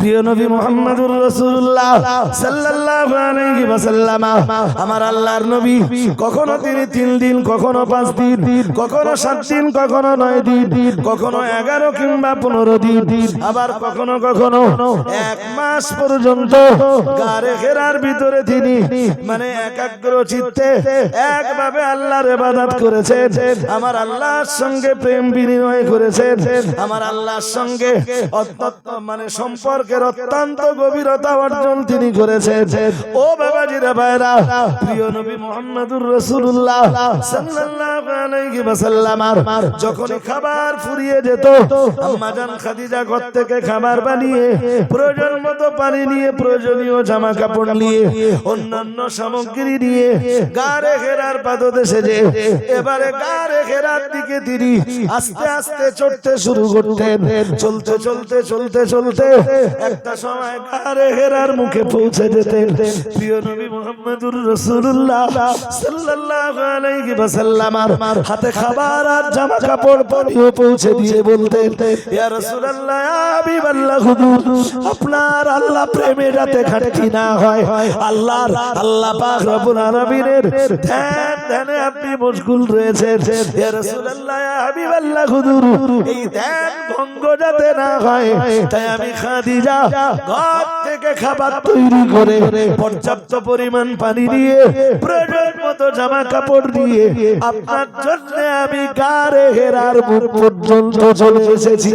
প্রিয় নবী মোহাম্মদুর রাসূলুল্লাহ সাল্লাল্লাহু আলাইহি ওয়াসাল্লাম, আমার আল্লাহর নবী, কখনো তিনি তিন দিন, কখনো পাঁচ দিন, কখনো সাত দিন, কখনো নয় দিন, কখনো এগারো কিংবা পনেরো দিন, আবার কখনো কখনো এক মাস পর্যন্ত গারে ঘেরার ভিতরে তিনি মানে একাগ্র চিত্তে একভাবে আল্লাহর ইবাদত করেছেন, আমার আল্লাহর সঙ্গে প্রেম বিনিময় করেছেন, আমার আল্লাহর সঙ্গে অত্যন্ত মানে সম্পর্কের অত্যন্ত গভীরতা অর্জন তিনি করেছেন। ও বাবাজিরা, ভাইরা, প্রিয় নবী মুহাম্মদুর ওয়াসাল্লাম যখন খাবার ফুরিয়ে যেত খাদিজা ঘর থেকে খাবার বানিয়ে, প্রয়োজন মতো পানি নিয়ে, প্রয়োজনীয় জামা কাপড় নিয়ে, অন্যান্য সামগ্রী নিয়ে গারে ঘেরার পাদদেশে যে এবারে গারে ঘেরার দিকে তিনি আস্তে আস্তে চড়তে শুরু করতেন। চলতে চলতে চলতে চলতে একটা সময় গারে ঘেরার মুখে পৌঁছে যেতেন। প্রিয় নবী মুহাম্মদুর রাসূলুল্লাহ সাল্লাল্লাহু আলাইহি ওয়াসাল্লাম হাতে খাবার আর জামা কাপড় পানিও পৌঁছে দিয়ে বলতেন, ইয়া রাসূলুল্লাহ, ইয়া হাবিবাল্লাহ, হুজুর, আপনার আল্লাহ প্রেমে যাতে ঘাটতি না হয়। আল্লাহর, আল্লাহ পাক রব্বুল আলামিনের ধ্যান, ধ্যানে আপনি মশগুল রয়েছেন। ইয়া রাসূলুল্লাহ, ইয়া হাবিবাল্লাহ, হুজুর, এই ধ্যান ভঙ্গ যাতে না হয়, তাই আমি খাদিজা ঘর থেকে খাবার তৈরি করে, পর্যাপ্ত পরিমাণ পানি দিয়ে প্রয়োজন মতো জামা কাপড় দিয়ে, আপনার জন্য আমি গারে হেরার মুখ পর্যন্ত চলে এসেছি।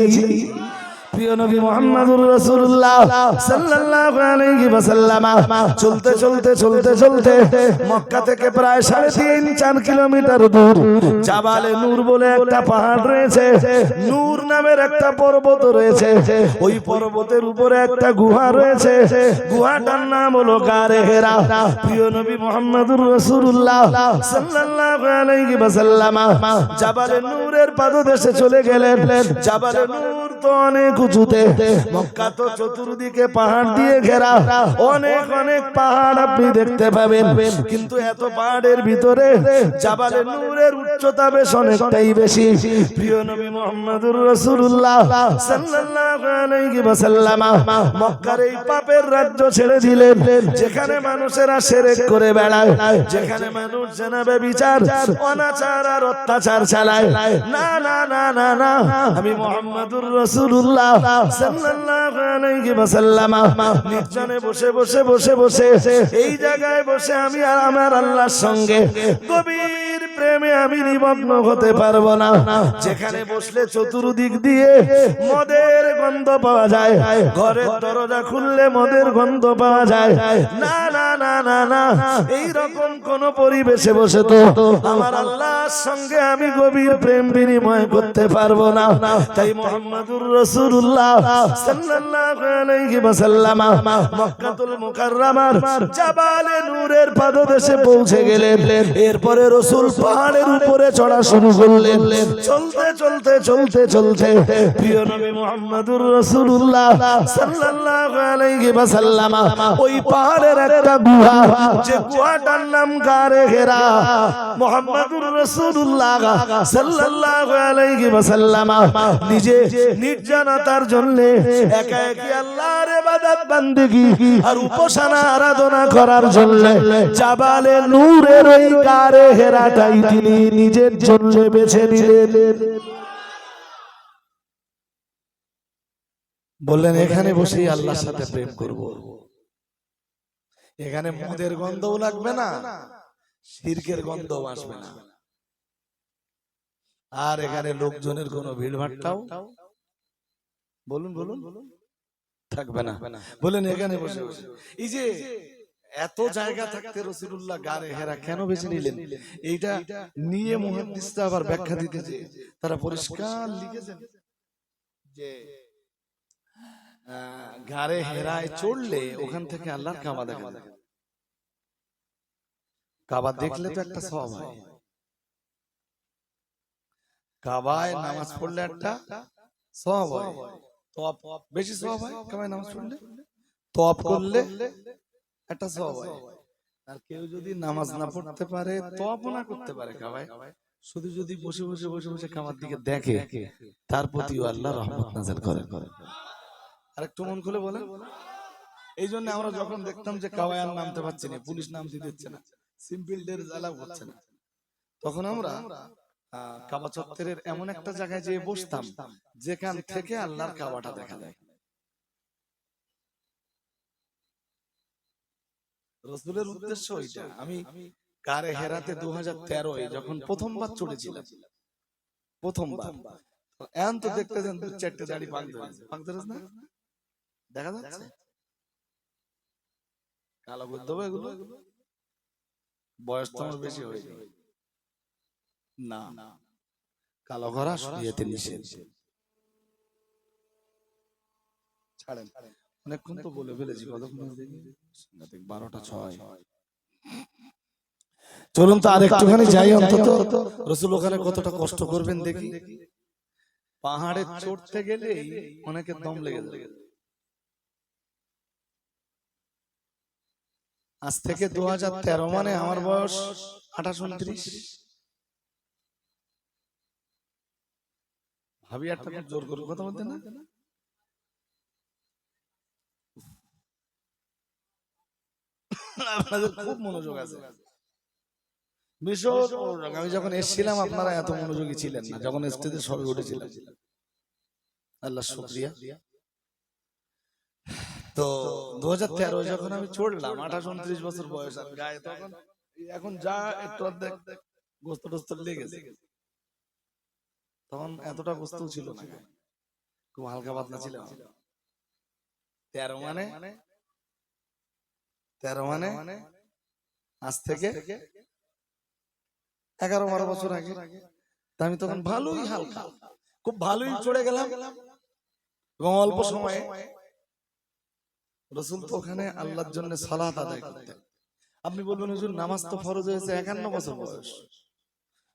প্রিয় নবী মুহাম্মদুর রাসূলুল্লাহ সাল্লাল্লাহু আলাইহি ওয়াসাল্লাম চলতে চলতে চলতে চলতে মক্কা থেকে প্রায় সাড়ে তিন চার কিলোমিটার দূর জাবালে নূর বলে একটা পাহাড় রয়েছে। নূর নামের একটা পর্বত রয়েছে। ওই পর্বতের উপরে একটা গুহা রয়েছে। গুহাটার নাম হলো গারে হেরা। প্রিয় নবী মুহাম্মদুর রাসূলুল্লাহ সাল্লাল্লাহু আলাইহি ওয়াসাল্লাম জাবালে নূরের পাদদেশে চলে গেলেন। জাবালে নূর তো অনেক উঁচুতে মক্কা তো চতুর্দিকে পাহাড় দিয়ে ঘেরা। অনেক অনেক পাহাড় আপনি দেখতে পাবেন। কিন্তু এত পাহাড়ের ভিতরে জাবালে নূরের উচ্চতা বেশ অনেকটাই বেশি। প্রিয় নবী মুহাম্মদুর রাসূলুল্লাহ সাল্লাল্লাহু আলাইহি ওয়াসাল্লাম মক্কার এই পাপের রাজ্য ছেড়ে দিলেন। যেখানে মানুষেরা শিরক করে বেড়ায়, যেখানে মানুষ জানাবে বিচার অনাচার আর অত্যাচার চালায়। না না না না না, আমি মুহাম্মদুর রাসূলুল্লাহ এই দরজা খুললে মদের গন্ধ পাওয়া যায়। না না না না না রকম কোন পরিবেশে বসে তো আমার আল্লাহর সঙ্গে আমি গভীর প্রেম বিনিময় করতে পারব না। তাই মোহাম্মদুর রাসূলুল্লাহ সাল্লাল্লাহু আলাইহি ওয়াসাল্লাম মক্কাতুল মুকাররমার জাবালে নূরের পাদদেশে পৌঁছে গেলেন। এরপরে রাসূল পাহাড়ের উপরে চড়া শুরু করলেন। চলতে চলতে চলতে চলতে প্রিয় নবী মুহাম্মদুর রাসূলুল্লাহ সাল্লাল্লাহু আলাইহি ওয়াসাল্লাম ওই পাহাড়ের একটা গুহা, যে গুহাটার নাম গারে হেরা মুহাম্মদুর রাসূলুল্লাহ সাল্লাল্লাহু আলাইহি ওয়াসাল্লাম নিজে নির্জনতার জন্য আরাধনা করার জন্য নূরের ওই হেরাটাই তিনি নিজের জন্য বেছে নিলেন। বললেন, এখানে বসেই আল্লাহর সাথে প্রেম করব। এখানে মদের গন্ধও লাগবে না শিরকের গন্ধও আসবে না। আর এখানে লোকজনের কোনো ভিড়ভাট্টাও বলুন বলুন থাকবে না। বলেন এখানে বসে বসে এই যে এত জায়গা থাকতে রসুল্লাহ গারে হেরা কেন বেছে নিলেন? এইটা নিয়ে মুহাদ্দিসরা আবার ব্যাখ্যা দিতেছে তারা পরিষ্কার লিখেছেন যে গারে হেরায় চড়লে ওখান থেকে আল্লাহর কাবা দেখা যায় কাবা দেখলে তো একটা সব হয়। কাবায় নামাজ পড়লে একটা সব হয়। তপ বেশি সব হয়? কাবায় নামাজ পড়লে? তপ করলে একটা সব হয়। আর কেউ যদি নামাজ না পড়তে পারে তপও না করতে পারে কাবায় শুধু যদি বসে বসে বসে বসে দিকে দেখে তার প্রতিও আল্লাহ রহমত নাজার করে। আর একটু মন খুলে বলেন? এই জন্য আমরা যখন দেখতাম যে কাওয়ায়ার নামতে পারছি না পুলিশ নামতে দিচ্ছে না সিম্পল ডের জ্বালা হচ্ছে না। তখন আমরা কাবা চত্বরের এমন একটা জায়গায় যেয়ে বসতাম, যেখান থেকে আল্লাহর কাবাটা দেখা যায়। রসুলের উদ্দেশ্য ওইটা। আমি কারে হেরাতে দু হাজার তেরোয় যখন প্রথমবার চড়েছিলাম প্রথমবার এখন তো দেখতেছেন দু চারটে দাড়ি হয়েছে পাকতে না? দেখা যাচ্ছে? কালো হবে এগুলো? বয়স তো আমার বেশি হয়েছে না। কালো নিষেধ। ছাড়েন। অনেকক্ষণ তো বলে ফেলেছি কতক্ষণ সাংঘাতিক, বারোটা ছয়। চলুন তো আর একটুখানি যাই অন্তত। রসুল ওখানে কতটা কষ্ট করবেন দেখি। পাহাড়ে চড়তে গেলেই অনেকের দম লেগে যায় আজ থেকে দু হাজার তেরো মানে আমার বয়স আঠাশ উনত্রিশ। একটা খুব জোর করে কথা বলতে না? আপনাদের খুব মনোযোগ আছে। ভীষণ মনোযোগ। আমি যখন এসেছিলাম আপনারা এত মনোযোগী ছিলেন না। যখন স্টেজে সবে উঠেছিলাম আল্লাহ শুক্রিয়া। তো দু হাজার তেরো যখন আমি চড়লাম আঠাশ উনত্রিশ বছর বয়স আর গায়ে তখন এখন যা একটু অর্ধেক গোস্ত টোস্ত লেগেছে। তখন এতটা গোস্ত ছিল না খুব হালকা পাতলা ছিল। তেরো মানে? তেরো মানে? আজ থেকে এগারো বারো বছর আগে। আমি তখন ভালোই হালকা। খুব ভালোই চড়ে গেলাম। এবং অল্প সময়ে রসুল তো ওখানে আল্লাহর জন্য সালাত আদায় করতেন। আপনি বলবেন হুজুর নামাজ তো ফরজ হয়েছে একান্ন বছর বয়স।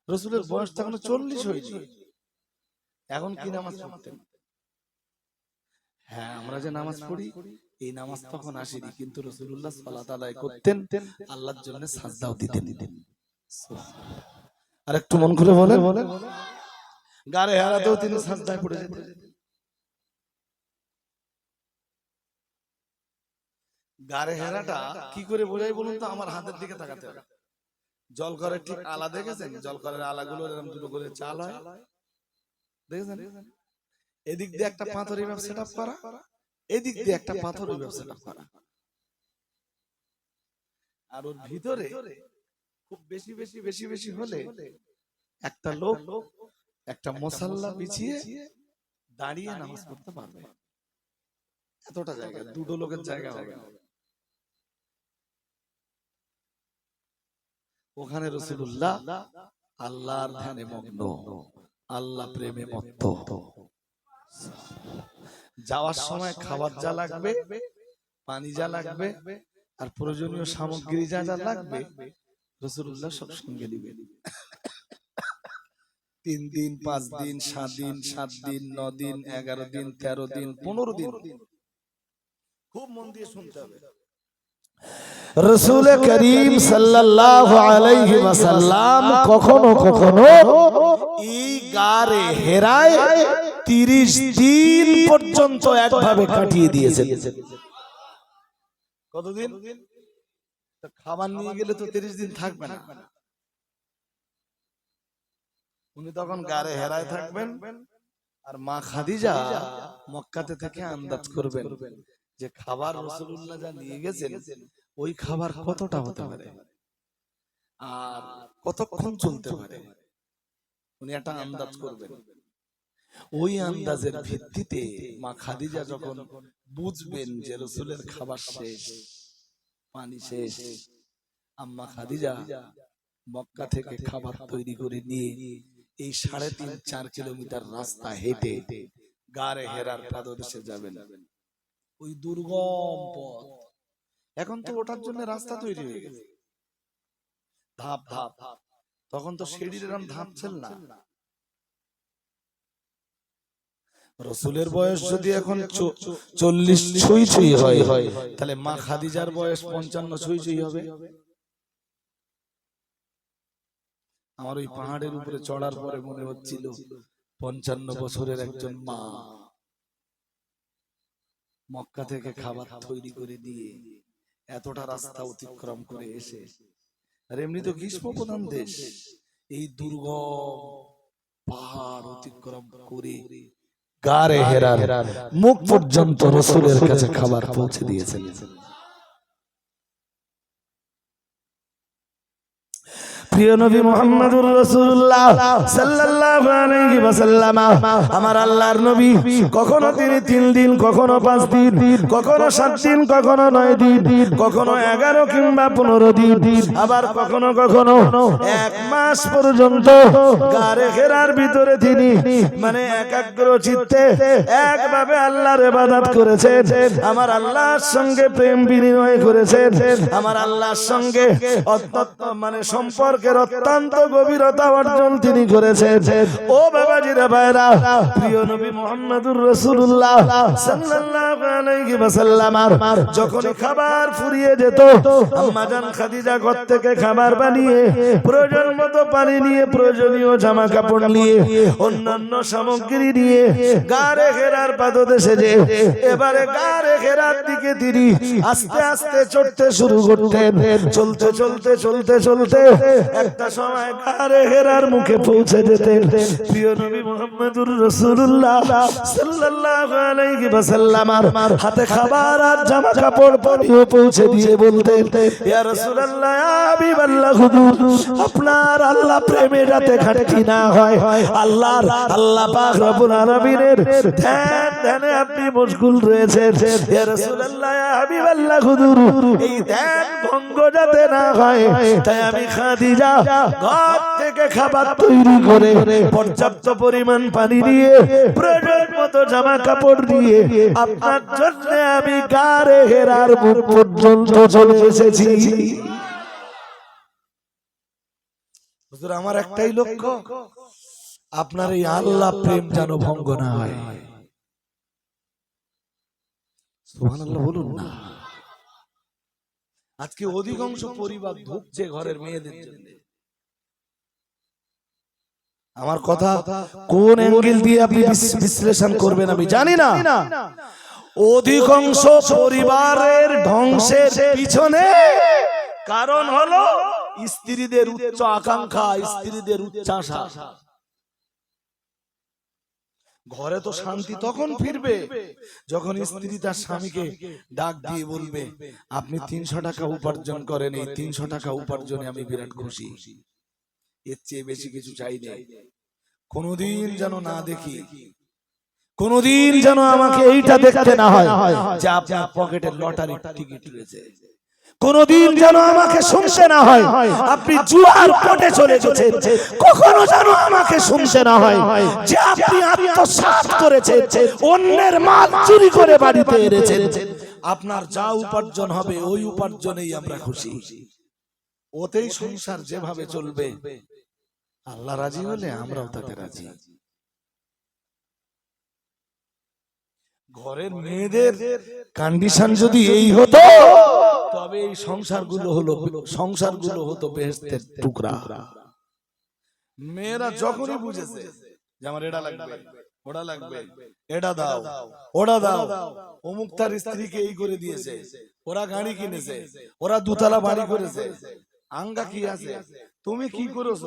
রসুলের বয়স তখন চল্লিশ হয়েছে এখন কি নামাজ পড়তেন হ্যাঁ আমরা যে নামাজ পড়ি এই নামাজ তখন আসেনি কিন্তু রসুল্লাহ সালাত আদায় করতেন আল্লাহর জন্য সাজদাও দিতেন। দিতেন। আর একটু মন খুলে বলে বলে গারে হারাতেও তিনি সাজদায় পড়ে যেতেন। গারে হেরাটা কি করে বোঝাই বলুন তো? আমার হাতের দিকে তাকাতে হবে। জল করে ঠিক আলা দেখেছেন? জল করের আলাগুলো এরকম দুটো করে চাল হয়। দেখেছেন? এদিক দিয়ে একটা পাথর এইভাবে সেট করা এদিক দিয়ে একটা পাথর এইভাবে সেট করা। আর ওর ভিতরে খুব বেশি বেশি বেশি বেশি হলে একটা লোক একটা মশাল্লা বিছিয়ে দাঁড়িয়ে নামাজ পড়তে পারবে। এতটা জায়গা দুটো লোকের জায়গা হবে। ওখানে রসুল্লাহ আল্লাহর ধ্যানে মগ্ন। আল্লাহ প্রেমে মত্ত। যাওয়ার সময় খাবার যা লাগবে পানি যা লাগবে আর প্রয়োজনীয় সামগ্রী যা যা লাগবে রসুল্লাহ সব সঙ্গে দিবে তিন দিন পাঁচ দিন সাত দিন সাত দিন ন দিন এগারো দিন তেরো দিন পনেরো দিন। খুব মন দিয়ে শুনতে হবে। রসুল করিম সাল্লাল্লাহু আলাইহি ওয়াসাল্লাম কখনো কখনো এই গারে হেরায় তিরিশ দিন পর্যন্ত একভাবে কাটিয়ে দিয়েছেন। কতদিন? তো খাবার নিয়ে গেলে তো তিরিশ দিন থাকবে না। উনি তখন গারে হেরায় থাকবেন আর মা খাদিজা মক্কাতে থেকে আন্দাজ করবেন যে খাবার রসুল্লাহ যা নিয়ে গেছেন ওই খাবার কতটা হতে পারে? আর কতক্ষণ চলতে পারে? উনি একটা আন্দাজ করবেন। ওই আন্দাজের ভিত্তিতে মা খাদিজা যখন বুঝবেন যে রসুলের খাবার শেষ পানি শেষ আম্মা খাদিজা মক্কা থেকে খাবার তৈরি করে নিয়ে এই সাড়ে তিন চার কিলোমিটার রাস্তা হেঁটে গারে হেরার পাদদেশে যাবেন। ওই দুর্গম পথ। এখন তো ওঠার জন্য রাস্তা তৈরি হয়ে গেছে। ধাপ ধাপ তখন তো সিঁড়ির এরম ধাপ ছিল না। রসুলের বয়স যদি এখন চল্লিশ ছুঁই ছুঁই হয় তাহলে মা খাদিজার বয়স পঞ্চান্ন ছুঁই ছুঁই হবে। আমার ওই পাহাড়ের উপরে চড়ার পরে মনে হচ্ছিল পঞ্চান্ন বছরের একজন মা। মক্কা থেকে খাবার তৈরি করে দিয়ে এতটা রাস্তা অতিক্রম করে এসে। আর এমনি তো গ্রীষ্ম প্রধান দেশ। এই দুর্গম পাহাড় অতিক্রম করে গারে হেরার মুখ পর্যন্ত রসুলের কাছে খাবার পৌঁছে দিয়েছেন। প্রিয় নবী মোহাম্মদুর রাসূলুল্লাহ সাল্লাল্লাহু আলাইহি ওয়াসাল্লাম, আমার আল্লাহর নবী, কখনো তিনি তিন দিন, কখনো পাঁচ দিন, কখনো সাত দিন, কখনো নয় দিন, কখনো এগারো কিংবা পনেরো দিন, আবার কখনো কখনো এক মাস পর্যন্ত গারে ঘেরার ভিতরে তিনি মানে একাগ্র চিত্তে একভাবে আল্লাহর ইবাদত করেছেন, আমার আল্লাহর সঙ্গে প্রেম বিনিময় করেছেন, আমার আল্লাহর সঙ্গে অত্যন্ত মানে সম্পর্কের অত্যন্ত গভীরতা অর্জন তিনি করেছেন। ও বাবাজিরা ভাইরা, প্রিয় নবী মুহাম্মদুর রাসূলুল্লাহ সাল্লাল্লাহু আলাইহি ওয়াসাল্লাম, যখন খাবার ফুরিয়ে যেত, আম্মা জান খাদিজা ঘর থেকে খাবার বানিয়ে, প্রয়োজন মতো পানি নিয়ে, প্রয়োজনীয় জামা কাপড় নিয়ে, অন্যান্য সামগ্রী নিয়ে গারে ঘেরার পাদদেশে যে এবারে গারে ঘেরার দিকে তিনি আস্তে আস্তে চড়তে শুরু করতেন। চলতে চলতে চলতে চলতে একটা সময় গারে ঘেরার মুখে পৌঁছে যেতেন। প্রিয় নবী মুহাম্মদুর রাসূলুল্লাহ সাল্লাল্লাহু আলাইহি ওয়াসাল্লাম হাতে খাবার আর জামা কাপড় পানিও পৌঁছে দিয়ে বলতেন, ইয়া রাসূলুল্লাহ, ইয়া হাবিবাল্লাহ, হুজুর, আপনার আল্লাহ প্রেমে যাতে ঘাটতি না হয়। আল্লাহর, আল্লাহ পাক রব্বুল আলামিনের ধ্যান, ধ্যানে আপনি মশগুল রয়েছেন। ইয়া রাসূলুল্লাহ, ইয়া হাবিবাল্লাহ, হুজুর, এই ধ্যান ভঙ্গ যাতে না হয়, তাই আমি খাদিজা ঘর থেকে খাবার তৈরি করে পর্যাপ্ত পরিমাণ পানি দিয়ে প্রয়োজন মতো জামা কাপড় দিয়ে আপনার জন্য আমি গারে হেরার মুখ পর্যন্ত চলে এসেছি। হুজুর আমার একটাই লক্ষ্য আপনার এই আল্লাহ প্রেম যেন ভঙ্গ না হয়। সুবহানাল্লাহ বলুন না। আজকে অধিকাংশ পরিবার ধুকছে ঘরের মেয়েদের জন্য। আমার কথা কোন অ্যাঙ্গেল দিয়ে আপনি বিশ্লেষণ করবেন আমি জানি না। অধিকাংশ পরিবারের ধ্বংসের পিছনে কারণ হলো স্ত্রীদের উচ্চ আকাঙ্ক্ষা স্ত্রীদের উচ্চাসা ঘরে তো শান্তি তখন ফিরবে। যখন স্ত্রী তার স্বামীকে ডাক দিয়ে বলবে আপনি তিনশো টাকা উপার্জন করেন এই তিনশো টাকা উপার্জনে আমি বিরাট খুশি। এর চেয়ে বেশি কিছু চাই না কোনোদিন যেন না দেখি। কোনদিন যেন আমাকে এইটা দেখতে না হয় যে আপনার পকেটে লটারি টিকিট রয়েছে। কোনদিন যেন আমাকে শুনতে না হয়। আপনি জুয়ার পটে চলে গেছেন। কখনো যেন আমাকে শুনতে না হয়। যে আপনি আত্মসাৎ করেছেন, অন্যের মাল চুরি করে বাড়িতে এনেছেন। আপনার যা উপার্জন হবে, ওই উপার্জনেই আমরা খুশি। ওতেই সংসার যেভাবে চলবে, আল্লাহ রাজি হলে আমরাও তাতে রাজি। ঘরের মেয়েদের কন্ডিশন যদি এই হতো তবে এই সংসারগুলো হলো সংসারগুলো হতো বেহেস্তের টুকরা। মেয়েরা যখনই বুঝেছে যে আমার এটা লাগবে ওটা লাগবে এটা দাও ওটা দাও। অমুক তার স্ত্রীকে এই করে দিয়েছে ওরা গাড়ি কিনেছে ওরা দুতলা বাড়ি করেছে। আঙ্গা কি আছে? তুমি কি করেছ?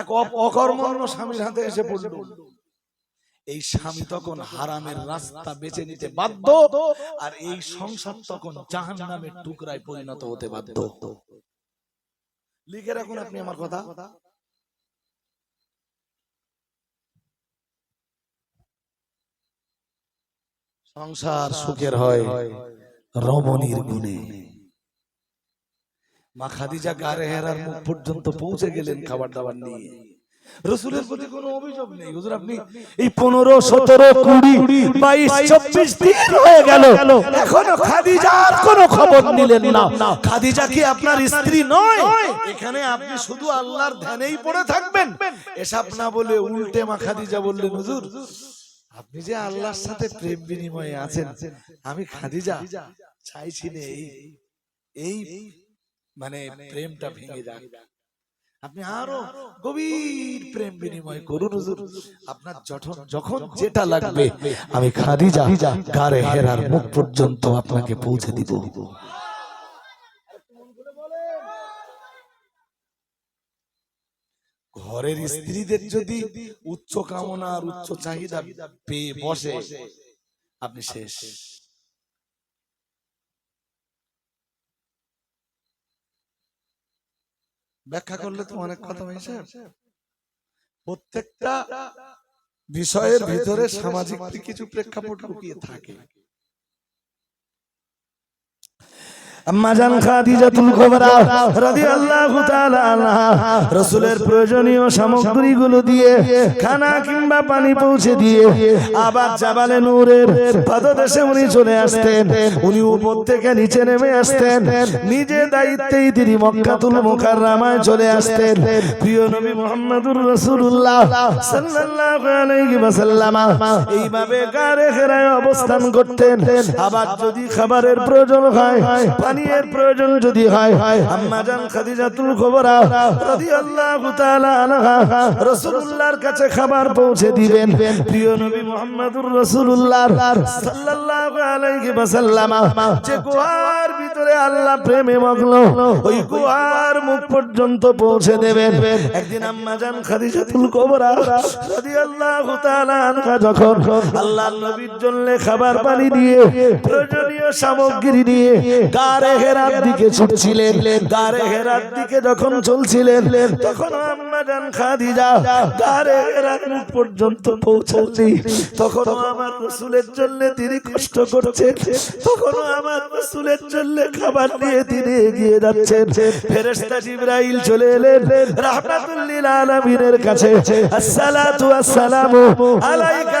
এক অকর্মণ্য স্বামীর হাতে এসে পড়ল। এই স্বামী তখন হারামের রাস্তা বেছে নিতে বাধ্য আর এই সংসার তখন জাহান নামের টুকরায় পরিণত হতে বাধ্য। লিখে রাখুন আপনি আমার কথা। সংসার সুখের হয় রমণীর গুণে। মা খাদিজা গারে হেরার মুখ পর্যন্ত পৌঁছে গেলেন খাবার দাবার নিয়ে। রসুলের প্রতি কোনো অভিযোগ নেই। হুজুর আপনি এই পনেরো সতেরো কুড়ি বাইশ চব্বিশ দিন হয়ে গেল। এখনও খাদিজার কোনো খবর নিলেন না। খাদিজা কি আপনার স্ত্রী নয়? এখানে আপনি শুধু আল্লাহর ধ্যানেই পড়ে থাকবেন। এসব না বলে উল্টে মা খাদিজা বললেন হুজুর আপনি যে আল্লাহর সাথে প্রেম বিনিময়ে আছেন আমি খাদিজা চাইছি না এই এই মানে প্রেমটা ভেঙে যাক। আপনি আরও গভীর প্রেম বিনিময় করুন হুজুর। আপনার যখন যখন যেটা লাগবে আমি খাদিজা গারে হেরার মুখ পর্যন্ত আপনাকে পৌঁছে দিব। ঘরের স্ত্রীদের যদি উচ্চ কামনা আর উচ্চ চাহিদা পেয়ে বসে আপনি শেষ। ব্যাখ্যা করলে তো অনেক কথা হয়েছে প্রত্যেকটা বিষয়ের ভিতরে সামাজিক কিছু প্রেক্ষাপট লুকিয়ে থাকে। খাদিজাতুল কুবরা রাদিয়াল্লাহু তাআলা আনহা, রাসূলের প্রয়োজনীয় সামগ্রীগুলো দিয়ে, খানা কিংবা পানি পৌঁছে দিয়ে, আবার জাবালে নূরের পাদদেশে উনি চলে আসতেন। উনি উপর থেকে নিচে নেমে আসতেন। নিজে দায়িত্বেই তিনি মক্কাতুল মুকাররমায় চলে আসতেন। প্রিয় নবী মুহাম্মদুর রাসূলুল্লাহ সাল্লাল্লাহু আলাইহি ওয়াসাল্লাম এইভাবে গারে অবস্থান করতেন। আবার যদি খাবারের প্রয়োজন হয় পানীয়ের প্রয়োজন যদি হয়, আম্মা জান খাদিজাতুল কুবরা রাদিয়াল্লাহু তাআলা আনহা রাসূলুল্লাহর কাছে খাবার পৌঁছে দিবেন। প্রিয় নবী মুহাম্মদুর রাসূলুল্লাহ সাল্লাল্লাহু আলাইহি ওয়াসাল্লাম, যে গুহার ভিতরে আল্লাহ প্রেমে মগ্ন, ওই গুহার মুখ পর্যন্ত পৌঁছে দেবেন। একদিন আম্মা জান খাদিজাতুল কুবরা রাদিয়াল্লাহু তাআলা আনহা যখন আল্লাহর নবীর জন্য খাবার পানি দিয়ে, প্রয়োজনীয় সামগ্রী দিয়ে, গারে হেরার দিকে ছুটছিলেন। গারে হেরার দিকে যখন চলছিলেন তখন আম্মা জান খাদিজা গারে হেরার মুখ পর্যন্ত পৌঁছাচ্ছি তখন আমার রসুলের জন্য তিনি কষ্ট করছেন। তখন আমার রসুলের জন্য খাবার নিয়ে তিনি এগিয়ে যাচ্ছেন। ফেরেশতা জিবরাইল চলে এলেন রাহমাতুল্লিল আলামিনের কাছে। আসসালাতু আসসালামু আলাইকা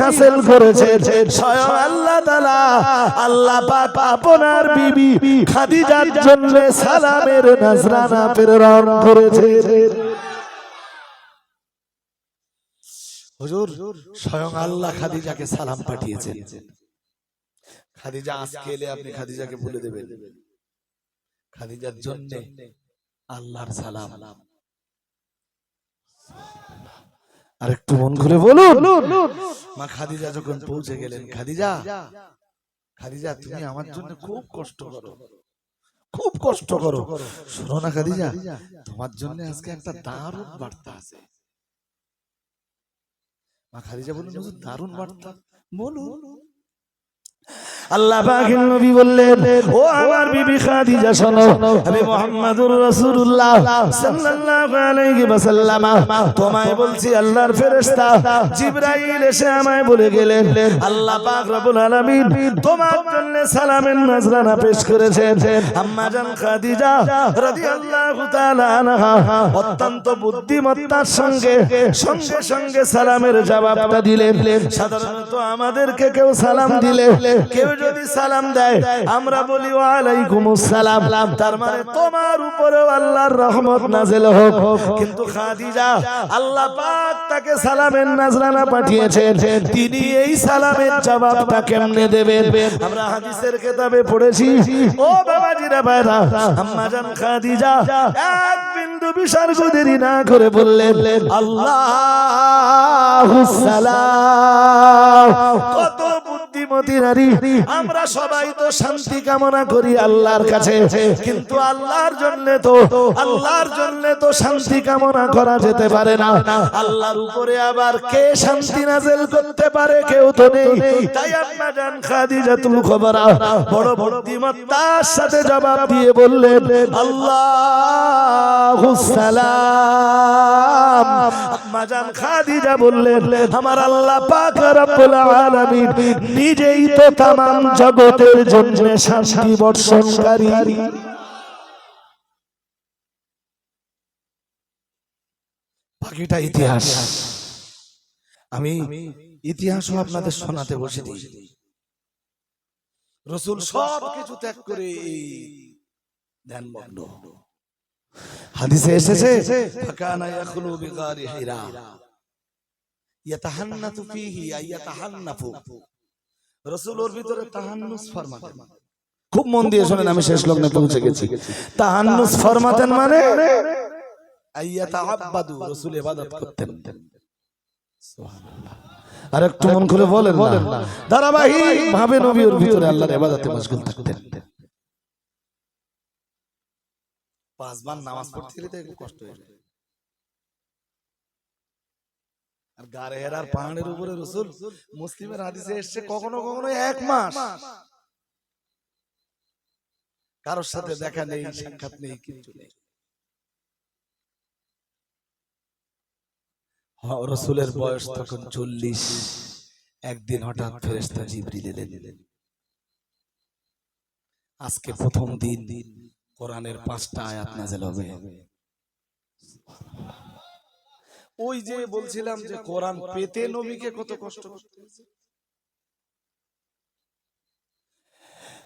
হাসিল করেছে স্বয়ং আল্লাহ তাআলা আল্লাহ পাক আপনার বিবি খাদিজার জন্য সালামের নজরানা প্রেরণ করেছে হুজুর স্বয়ং আল্লাহ খাদিজাকে সালাম পাঠিয়েছেন। খাদিজা আজকে এলে আপনি খাদিজাকে বলে দেবেন। খাদিজার জন্য আল্লাহর সালাম। আর একটু মন ঘুরে বলুন। মা খাদিজা যখন পৌঁছে গেলেন খাদিজা খাদিজা তুমি আমার জন্য খুব কষ্ট করো। খুব কষ্ট করো। শোনো না খাদিজা তোমার জন্য আজকে একটা দারুণ বার্তা আছে। মা খাদিজা বলুন দারুণ বার্তা। বলুন। আল্লাহ পাকের নবী বললেন, ও আমার বিবি খাদিজা, শোনো, আমি মুহাম্মাদুর রাসূলুল্লাহ সাল্লাল্লাহু আলাইহি ওয়াসাল্লাম। তোমায় বলছি, আল্লাহর ফেরেশতা জিবরাইল এসে আমায় বলে গেলেন, আল্লাহ পাক রব্বুল আলামিন তোমার জন্য সালামের নজরানা পেশ করেছেন। আম্মা জান খাদিজা রাদিয়াল্লাহু তাআলা আনহা অত্যন্ত বুদ্ধিমত্তার সঙ্গে সঙ্গে সঙ্গে সালামের জবাবটা দিলেন। সাধারণত আমাদেরকে কেউ সালাম দিলে, কেউ যদি সালাম দেয়, আমরা বলি, ওয়ালাইকুম সালাম তার মানে তোমার উপরেও আল্লাহর রহমত নাজেল হোক। কিন্তু খাদিজা, আল্লাহ পাক তাকে সালামের নাজরানা পাঠিয়েছেন। তিনি এই সালামের জবাবটা কেমনে দেবেন? আমরা হাদিসের কিতাবে পড়েছি, ও বাবাজিরা ভাইরা, আম্মা জান খাদিজা, এক বিন্দু বিসর্গ দেরি না করে বললেন, আল্লাহু সালাম। কত বুদ্ধিমতী নারী আমরা সবাই তো শান্তি কামনা করি আল্লাহর কাছে। কিন্তু আল্লাহর জন্য তো আল্লাহর জন্য তো শান্তি কামনা করা যেতে পারে না। আল্লাহর উপরে আবার কে শান্তি নাজেল করতে পারে কেউ তো নেই। তাই আম্মা জান খাদিজাতুল কুবরা বড় বুদ্ধিমত্তার সাথে জবাব দিয়ে বললেন আল্লাহু সালাম। আম্মা জান খাদিজা বললেন আমার আল্লাহ পাক রব্বুল আলামিন নিজেই তো তামাম জগতের জন্য শান্তি বর্ষণকারী। বাকিটা ইতিহাস। আমি ইতিহাসও আপনাদের শোনাতে বসে দিই। রসুল সব কিছু ত্যাগ করে ধ্যানমগ্ন হাদিসে এসেছে ফাকানা ইয়াখলু বিগারি হিরা। ইয়াতাহান্নাতু ফীহি, আই ইয়াতাহান্নাফু। রাসূল ওর ভিতরে তাহান্নুস ফরমাতেন। খুব মন দিয়ে শোনেন আমি শেষ লগ্নে পৌঁছে গেছি। তাহান্নুস ফরমাতেন মানে রাসূল ইবাদত করতেন। আর একটু মন খুলে বলেন না। ধারাবাহিক ভাবে নবী ওর ভিতরে আল্লাহর ইবাদতে মশগুল থাকতেন। পাঁচবার নামাজ পড়তে গেলে তো একটু কষ্ট হয়ে যায়। আর হেরার পাহাড়ের উপরে রসুল মুসলিমের হাদিসে এসছে কখনো কখনো এক মাস। কারোর সাথে দেখা নেই সাক্ষাৎ নেই কিছু নেই রসুলের বয়স তখন চল্লিশ। একদিন হঠাৎ ফেরেস্তা জিবরিল এলেন। আজকে প্রথম দিন কোরআনের পাঁচটা আয়াত নাজেল হবে। ওই যে বলছিলাম যে কোরআন পেতে নবীকে কত কষ্ট করতে হয়েছে।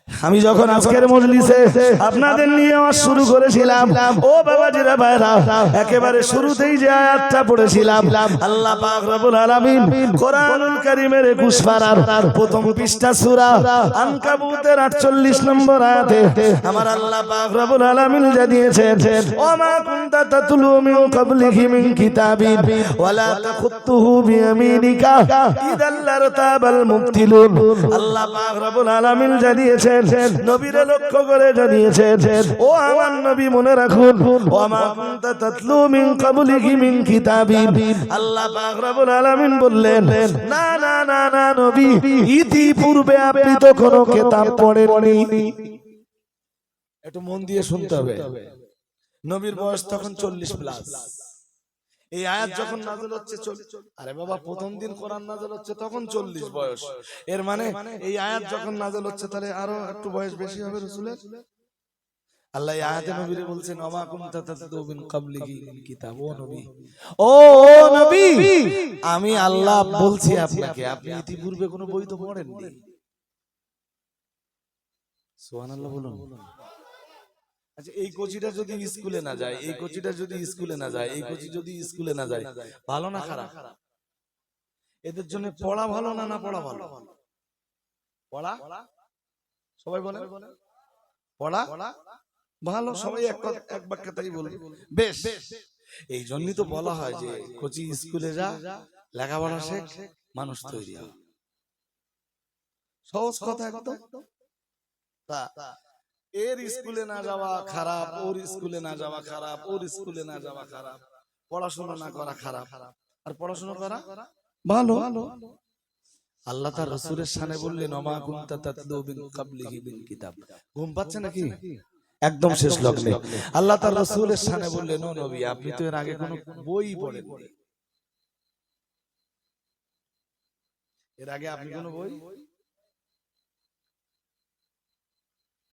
আমি যখন আজকের মজলিসে আপনাদের নিয়ে আমার শুরু করেছিলাম, ও বাবাজিরা ভাইরা, একেবারে শুরুতেই যে আয়াতটা পড়েছিলাম, আল্লাহ পাক রব্বুল আলামিন কোরআনুল কারীমের 21 পারার প্রথম পৃষ্ঠা সূরা আনকাবুতের 48 নম্বর আয়াতে আমার আল্লাহ পাক রব্বুল আলামিন জানিয়েছেন ওয়া মা কুনতা তাতলু মিন ক্বাবলিহি মিন কিতাবিন ওয়ালা তাখুতুহু বিয়ামিনিকা ইদাল লারতাবাল মুবতিলুন। আল্লাহ পাক রব্বুল আলামিন জানিয়েছেন নবীরে লক্ষ্য করে জানিয়েছেন, ও আমার নবী, মনে রাখুন নবীর বয়স তখন চল্লিশ প্লাস এই আয়াত যখন নাজল হচ্ছে আরে বাবা প্রথম দিন কোরআন নাজল হচ্ছে তখন চল্লিশ বয়স। এর মানে এই আয়াত যখন নাজল হচ্ছে তাহলে আরও একটু বয়স বেশি হবে রসুলের? আল্লাহ আয়াতে নবীরে বলছেন অমা কুনতা মিন ক্বাবলিহি মিন কিতাব। ও নবী। ও নবী! আমি আল্লাহ বলছি আপনাকে আপনি ইতিপূর্বে কোনো বই তো পড়েননি। সুবহানাল্লাহ বলুন। আচ্ছা এই কোচিটা যদি স্কুলে না যায়, এই যদি স্কুলে না যায়, এই যদি স্কুলে না যায়, ভালো না খারাপ? এদের জন্য পড়া ভালো না না পড়া ভালো? পড়া? সবাই বলে পড়া? ভালো, সবাই এক এক তাই বলবে। বেশ। এই জন্যই তো বলা হয় যে, কোচি স্কুলে যা, লেখাপড়া শেখ, মানুষ তৈরি হয়। সহজ কথা একদম। এর স্কুলে না যাওয়া খারাপ ওর স্কুলে না যাওয়া খারাপ ওর স্কুলে না যাওয়া খারাপ পড়াশোনা না করা খারাপ। আর পড়াশোনা করা ভালো। আল্লাহ তার রসুলের সানে বললেন অমা কুনতা তাতলু মিন কিতাব। ঘুম পাচ্ছে নাকি? একদম শেষ লগ্নে। আল্লাহ তার রসুলের সানে বললেন ও নবী আপনি তো এর আগে কোনো বই পড়েন এর আগে আপনি কোনো বই?